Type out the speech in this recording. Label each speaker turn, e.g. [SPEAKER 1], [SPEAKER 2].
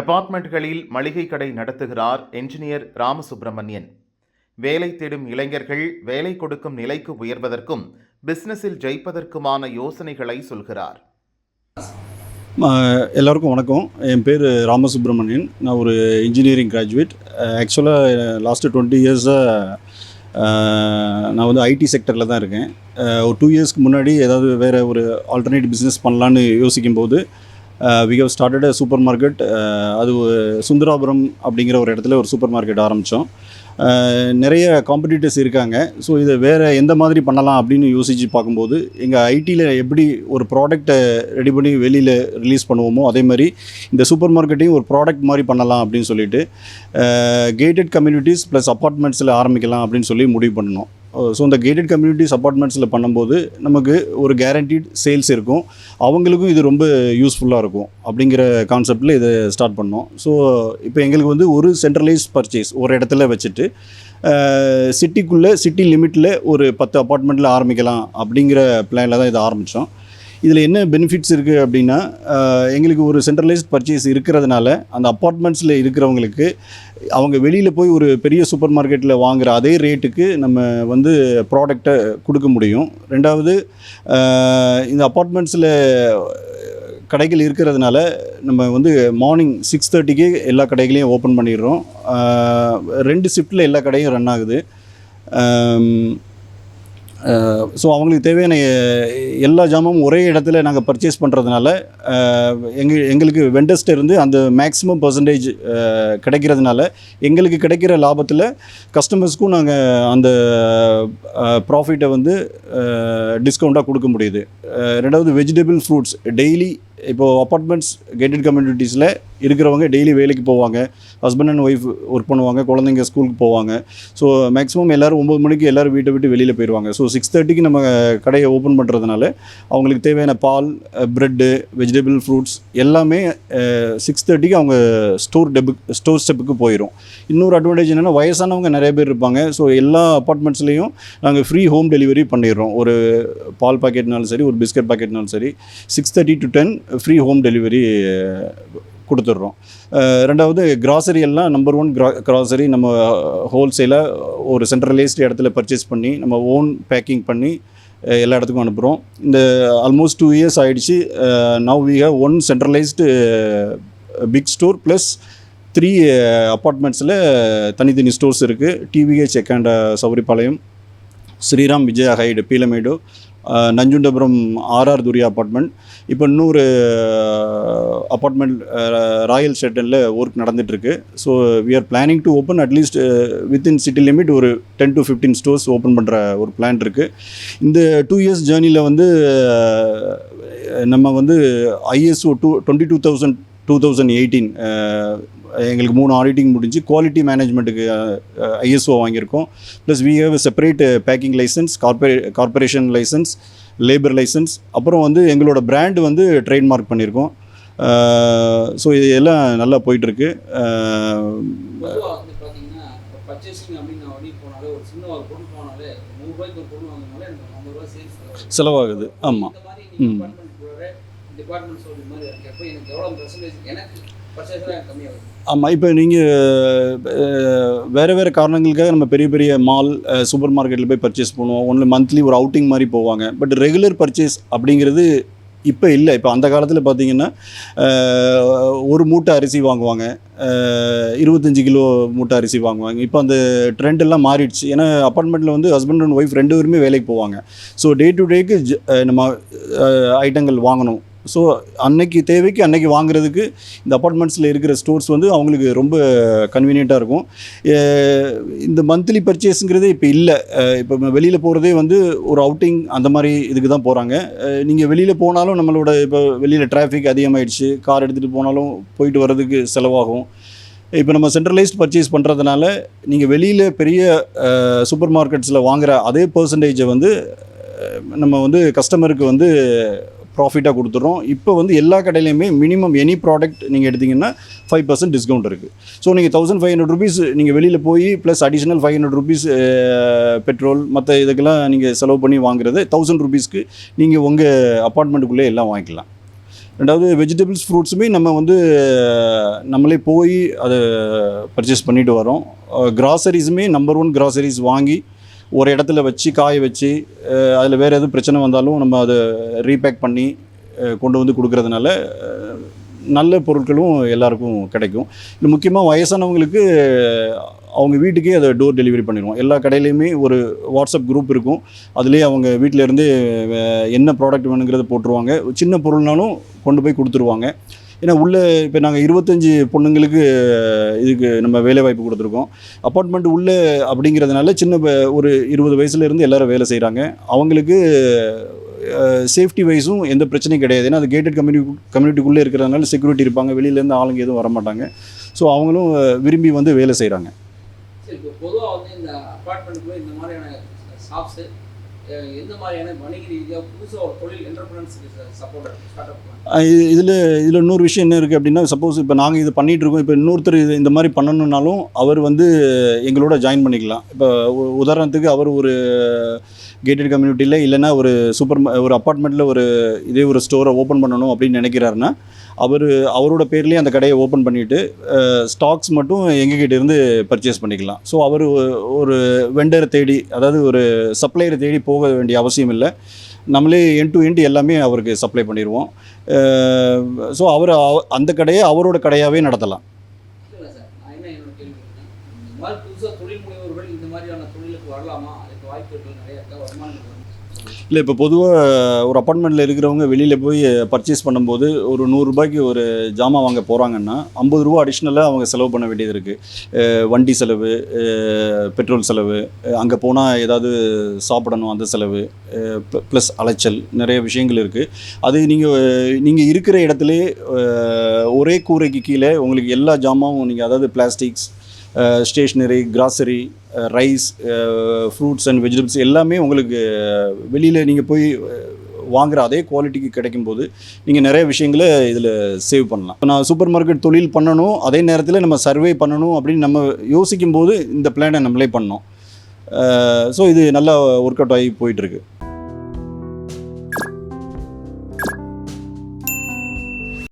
[SPEAKER 1] அபார்ட்மெண்ட்களில் மளிகை கடை நடத்துகிறார் என்ஜினியர் ராமசுப்பிரமணியன் வேலை தேடும் இளைஞர்கள் வேலை கொடுக்கும் நிலைக்கு உயர்வதற்கும் பிஸ்னஸில் ஜெயிப்பதற்குமான யோசனைகளை சொல்கிறார்.
[SPEAKER 2] எல்லாருக்கும் வணக்கம். என் பேர் ராமசுப்ரமணியன். நான் ஒரு இன்ஜினியரிங் கிராஜுவேட் ஆக்சுவலாக லாஸ்ட்டு டுவெண்ட்டி இயர்ஸாக நான் வந்து ஐடி செக்டரில் தான் இருக்கேன். ஒரு டூ இயர்ஸ்க்கு முன்னாடி ஏதாவது வேறு ஒரு ஆல்டர்னேட் பிஸ்னஸ் பண்ணலான்னு யோசிக்கும்போது we have started super market அது சுந்தராபுரம் அப்படிங்கிற ஒரு இடத்துல ஒரு சூப்பர் மார்க்கெட் ஆரம்பித்தோம் uh, நிறைய காம்படிட்டர்ஸ் இருக்காங்க. ஸோ இதை வேறு எந்த மாதிரி பண்ணலாம் அப்படின்னு யோசித்து பார்க்கும்போது எங்கள் ஐடியில் எப்படி ஒரு ப்ராடக்ட்டை ரெடி பண்ணி வெளியில் ரிலீஸ் பண்ணுவோமோ அதே மாதிரி இந்த சூப்பர் மார்க்கெட்டையும் ஒரு ப்ராடக்ட் மாதிரி பண்ணலாம் அப்படின்னு சொல்லிட்டு கேட்டட் கம்யூனிட்டிஸ் ப்ளஸ் அப்பார்ட்மெண்ட்ஸில் ஆரம்பிக்கலாம் அப்படின்னு சொல்லி முடிவு பண்ணணும் Uh, ஸோ இந்த கேட்டட் கம்யூனிட்டிஸ் அப்பார்ட்மெண்ட்ஸில் பண்ணும்போது நமக்கு ஒரு கேரண்டீட் சேல்ஸ் இருக்கும். அவங்களுக்கும் இது ரொம்ப யூஸ்ஃபுல்லாக இருக்கும் அப்படிங்கிற கான்செப்டில் இதை ஸ்டார்ட் பண்ணோம். ஸோ இப்போ எங்களுக்கு வந்து ஒரு சென்ட்ரலைஸ் பர்ச்சேஸ் ஒரு இடத்துல வச்சுட்டு சிட்டிக்குள்ளே சிட்டி லிமிட்டில் ஒரு பத்து அப்பார்ட்மெண்ட்டில் ஆரம்பிக்கலாம் அப்படிங்கிற பிளானில் தான் இதை ஆரம்பித்தோம் இதில் என்ன பெனிஃபிட்ஸ் இருக்குது அப்படின்னா எங்களுக்கு ஒரு சென்ட்ரலைஸ்ட் பர்ச்சேஸ் இருக்கிறதுனால அந்த அப்பார்ட்மெண்ட்ஸில் இருக்கிறவங்களுக்கு அவங்க வெளியில் போய் ஒரு பெரிய சூப்பர் மார்க்கெட்டில் வாங்குகிற அதே ரேட்டுக்கு நம்ம வந்து ப்ராடக்டை கொடுக்க முடியும். ரெண்டாவது இந்த அப்பார்ட்மெண்ட்ஸில் கடைகள் இருக்கிறதுனால நம்ம வந்து மார்னிங் சிக்ஸ் தேர்ட்டிக்கே எல்லா கடைகளையும் ஓப்பன் பண்ணிடுறோம். ரெண்டு ஷிஃப்ட்டில் எல்லா கடையும் ரன் ஆகுது. ஸோ அவங்களுக்கு தேவையான எல்லா ஜாமும் ஒரே இடத்துல நாங்கள் பர்ச்சேஸ் பண்ணுறதுனால எங்கள் எங்களுக்கு வெண்டர்ஸ்ட்ட இருந்து அந்த மேக்ஸிமம் பர்சன்டேஜ் கிடைக்கிறதுனால எங்களுக்கு கிடைக்கிற லாபத்தில் கஸ்டமர்ஸ்க்கும் நாங்கள் அந்த ப்ராஃபிட்டை வந்து டிஸ்கவுண்ட்டாக கொடுக்க முடியுது. ரெண்டாவது வெஜிடபிள் ஃப்ரூட்ஸ் டெய்லி இப்போது அப்பார்ட்மெண்ட்ஸ் கேட்டட் கம்யூனிட்டிஸில் இருக்கிறவங்க டெய்லி வேலைக்கு போவாங்க. ஹஸ்பண்ட் அண்ட் ஒய்ஃப் ஒர்க் பண்ணுவாங்க குழந்தைங்க ஸ்கூலுக்கு போவாங்க. ஸோ மேக்ஸிமம் எல்லோரும் ஒம்பது மணிக்கு எல்லோரும் வீட்டை விட்டு வெளியில் போயிடுவாங்க ஸோ சிக்ஸ் தேர்ட்டிக்கு நம்ம கடையை ஓப்பன் பண்ணுறதுனால அவங்களுக்கு தேவையான பால் ப்ரெட்டு வெஜிடபிள் ஃப்ரூட்ஸ் எல்லாமே சிக்ஸ் தேர்ட்டிக்கு அவங்க ஸ்டோர் டெபு ஸ்டோர் ஸ்டெப்புக்கு போயிடும் இன்னொரு அட்வான்டேஜ் என்னென்னா வயசானவங்க நிறைய பேர் இருப்பாங்க. ஸோ எல்லா அப்பார்ட்மெண்ட்ஸ்லேயும் நாங்கள் ஃப்ரீ ஹோம் டெலிவரி பண்ணிடுறோம். ஒரு பால் பாக்கெட்னாலும் சரி ஒரு பிஸ்கட் பாக்கெட்னாலும் சரி six thirty to ten free home delivery கொடுத்துட்றோம். ரெண்டாவது கிராசரி எல்லாம் நம்பர் ஒன் கிரா கிராசரி நம்ம ஹோல்சேலாக ஒரு சென்ட்ரலைஸ்டு இடத்துல பர்ச்சேஸ் பண்ணி நம்ம ஓன் பேக்கிங் பண்ணி எல்லா இடத்துக்கும் அனுப்புகிறோம் இந்த ஆல்மோஸ்ட் டூ இயர்ஸ் ஆகிடுச்சு now we have one centralised big store plus three அப்பார்ட்மெண்ட்ஸில் தனித்தனி ஸ்டோர்ஸ் இருக்குது டிவிஹெச் எக்காண்டா சௌரிபாளையம் ஸ்ரீராம் விஜயா ஹைடு பீலமேடு நஞ்சுண்டபுரம் ஆர்ஆர் துரியா அப்பார்ட்மெண்ட் இப்போ இன்னொரு அப்பார்ட்மெண்ட் ராயல் ஷெட்டனில் ஒர்க் நடந்துகிட்ருக்கு so we are planning to open at least within city limit ஒரு ten to fifteen stores open பண்ணுற ஒரு பிளான் இருக்குது இந்த டூ இயர்ஸ் ஜேர்னியில் வந்து நம்ம வந்து ISO two twenty two thousand two thousand eighteen எங்களுக்கு மூணு ஆடிட்டிங் முடிஞ்சு குவாலிட்டி மேனேஜ்மெண்ட்டுக்கு ஐஎஸ்ஓ வாங்கியிருக்கோம். Plus we have separate packing license கார்பரே corporation licence labour licence அப்புறம் வந்து எங்களோட பிராண்ட் வந்து ட்ரேட்மார்க் பண்ணியிருக்கோம். ஸோ இது எல்லாம் நல்லா போயிட்டுருக்கு. செலவாகுது. ஆமாம் ம். ஆமாம் இப்போ நீங்கள் வேறு வேறு காரணங்களுக்காக நம்ம பெரிய பெரிய மால் சூப்பர் மார்க்கெட்டில் போய் பர்ச்சேஸ் பண்ணுவோம். ஒன்று மந்த்லி ஒரு அவுட்டிங் மாதிரி போவாங்க. பட் ரெகுலர் பர்ச்சேஸ் அப்படிங்கிறது இப்போ இல்லை. இப்போ அந்த காலத்தில் பார்த்தீங்கன்னா ஒரு மூட்டை அரிசி வாங்குவாங்க. இருபத்தஞ்சி இருபத்தஞ்சு கிலோ மூட்டை அரிசி வாங்குவாங்க. இப்போ அந்த ட்ரெண்ட் எல்லாம் மாறிடுச்சு. ஏன்னா அப்பார்ட்மெண்ட்டில் வந்து ஹஸ்பண்ட் அண்ட் ஒய்ஃப் ரெண்டு பேருமே வேலைக்கு போவாங்க. ஸோ டே டு டேக்கு நம்ம ஐட்டங்கள் வாங்கணும். ஸோ அன்னைக்கு தேவைக்கு அன்னைக்கு வாங்குறதுக்கு இந்த அப்பார்ட்மெண்ட்ஸில் இருக்கிற ஸ்டோர்ஸ் வந்து அவங்களுக்கு ரொம்ப கன்வீனியண்ட்டாக இருக்கும். இந்த மந்த்லி பர்ச்சேஸுங்கிறதே இப்போ இல்லை. இப்போ வெளியில் போகிறதே வந்து ஒரு அவுட்டிங் அந்த மாதிரி இதுக்கு தான் போகிறாங்க நீங்கள் வெளியில் போனாலும் நம்மளோட இப்போ வெளியில் டிராஃபிக் அதிகமாகிடுச்சு கார் எடுத்துகிட்டு போனாலும் போயிட்டு வர்றதுக்கு செலவாகும். இப்போ நம்ம சென்ட்ரலைஸ்ட் பர்ச்சேஸ் பண்ணுறதுனால நீங்கள் வெளியில் பெரிய சூப்பர் மார்க்கெட்ஸில் வாங்குகிற அதே பர்சன்டேஜை வந்து நம்ம வந்து கஸ்டமருக்கு வந்து ப்ராஃபிட்டாக கொடுத்துட்றோம். இப்போ வந்து எல்லா கடையிலையுமே மினிமம் எனி ப்ராடக்ட் நீங்கள் எடுத்தீங்கன்னா ஃபைவ் பர்சன்ட் டிஸ்கவுண்ட் இருக்குது ஸோ நீங்கள் தௌசண்ட் ஃபைவ் ஹண்ட்ரட் ருபீஸ் நீங்கள் வெளியில் போய் plus additional five hundred rupees petrol மற்ற இதுக்கெல்லாம் நீங்கள் செலவு பண்ணி வாங்குறது தௌசண்ட் ருபீஸ்க்கு நீங்கள் உங்கள் அப்பார்ட்மெண்ட்டுக்குள்ளே எல்லாம் வாங்கிக்கலாம். ரெண்டாவது வெஜிடபிள்ஸ் ஃப்ரூட்ஸுமே நம்ம வந்து நம்மளே போய் அதை பர்ச்சேஸ் பண்ணிட்டு வரோம். கிராசரிஸுமே நம்பர் ஒன் கிராசரிஸ் வாங்கி ஒரு இடத்துல வச்சு காய வச்சு அதில் வேறு எதுவும் பிரச்சனை வந்தாலும் நம்ம அதை ரீபேக் பண்ணி கொண்டு வந்து கொடுக்கறதுனால நல்ல பொருட்களும் எல்லாருக்கும் கிடைக்கும். இது முக்கியமாக வயசானவங்களுக்கு அவங்க வீட்டுக்கே அதை டோர் டெலிவரி பண்ணிடுவோம். எல்லா கடையிலையுமே ஒரு வாட்ஸ்அப் குரூப் இருக்கும். அதுலேயே அவங்க வீட்டிலேருந்து என்ன ப்ராடக்ட் வேணுங்கிறத போட்டுருவாங்க. சின்ன பொருள்னாலும் கொண்டு போய் கொடுத்துருவாங்க. ஏன்னா உள்ளே இப்போ நாங்கள் இருபத்தஞ்சி பொண்ணுங்களுக்கு இதுக்கு நம்ம வேலை வாய்ப்பு கொடுத்துருக்கோம். அப்பார்ட்மெண்ட் உள்ளே அப்படிங்கிறதுனால சின்ன ஒரு இருபது வயசுலேருந்து எல்லோரும் வேலை செய்கிறாங்க. அவங்களுக்கு சேஃப்டி வைஸும் எந்த பிரச்சனையும் கிடையாது. ஏன்னா அது கேட்டட் கம்யூனி கம்யூனிட்டிக்குள்ளே இருக்கிறதுனால செக்யூரிட்டி இருப்பாங்க. வெளியிலேருந்து ஆளுங்க எதுவும் வர மாட்டாங்க ஸோ அவங்களும் விரும்பி வந்து வேலை செய்கிறாங்க.
[SPEAKER 3] இப்போ பொதுவாக வந்து இந்த அப்பார்ட்மெண்ட்டுக்குள்ளே இந்த மாதிரியான ஷாப்ஸு எந்த மாதிரியான வணிக ரீதியாக புதுசாக தொழில் என்டர்பிரன்ஸுக்கு சப்போர்ட்
[SPEAKER 2] இதில் இதில் இன்னொரு விஷயம் என்ன இருக்குது அப்படின்னா சப்போஸ் இப்போ நாங்கள் இது பண்ணிகிட்டு இருக்கோம். இப்போ இன்னொருத்தர் இது இந்த மாதிரி பண்ணணுன்னாலும் அவர் வந்து எங்களோட ஜாயின் பண்ணிக்கலாம். இப்போ உ- உதாரணத்துக்கு அவர் ஒரு கேட்டட் கம்யூனிட்டியில் இல்லைன்னா ஒரு சூப்பர் ஒரு அப்பார்ட்மெண்ட்டில் ஒரு இதே ஒரு ஸ்டோரை ஓப்பன் பண்ணணும் அப்படின்னு நினைக்கிறாருன்னா அவர் அவரோட பேர்லேயே அந்த கடையை ஓப்பன் பண்ணிவிட்டு ஸ்டாக்ஸ் மட்டும் எங்ககிட்ட இருந்து பர்ச்சேஸ் பண்ணிக்கலாம். ஸோ அவர் ஒரு வெண்டரை தேடி அதாவது ஒரு சப்ளையரை தேடி போக வேண்டிய அவசியம் இல்லை. நம்மளே என் டு என் எல்லாமே அவருக்கு சப்ளை பண்ணிடுவோம் ஸோ அவர் அந்த கடையை அவரோட கடையாகவே நடத்தலாம்.
[SPEAKER 3] புதுசாக தொழில் முனைவர்கள் இந்த மாதிரியான தொழிலுக்கு வரலாமா? அதுக்கு வாய்ப்பு நிறைய வருமானம்
[SPEAKER 2] இல்லை இப்போ பொதுவாக ஒரு அப்பார்ட்மெண்ட்டில் இருக்கிறவங்க வெளியில் போய் பர்ச்சேஸ் பண்ணும்போது ஒரு நூறுரூபாய்க்கு ஒரு ஜாமான் வாங்க போகிறாங்கன்னா ஐம்பது ரூபா அடிஷ்னலாக அவங்க செலவு பண்ண வேண்டியது இருக்குது வண்டி செலவு பெட்ரோல் செலவு அங்கே போனால் ஏதாவது சாப்பிடணும் அந்த செலவு ப்ளஸ் அலைச்சல் நிறைய விஷயங்கள் இருக்குது அது நீங்கள் நீங்கள் இருக்கிற இடத்துலே ஒரே கூரைக்கு கீழே உங்களுக்கு எல்லா ஜாமாவும் நீங்கள் அதாவது plastics stationery grocery rice fruits and vegetables எல்லாமே உங்களுக்கு வெளியில் நீங்கள் போய் வாங்குற அதே குவாலிட்டிக்கு கிடைக்கும் போது நீங்கள் நிறைய விஷயங்களை இதில் சேவ் பண்ணலாம். இப்போ நான் சூப்பர் மார்க்கெட் தொழில் பண்ணணும் அதே நேரத்தில் நம்ம சர்வே பண்ணணும் அப்படின்னு நம்ம யோசிக்கும் போது இந்த பிளானை நம்மளே பண்ணோம். ஸோ இது நல்லா ஒர்க் அவுட் ஆகி போயிட்டுருக்கு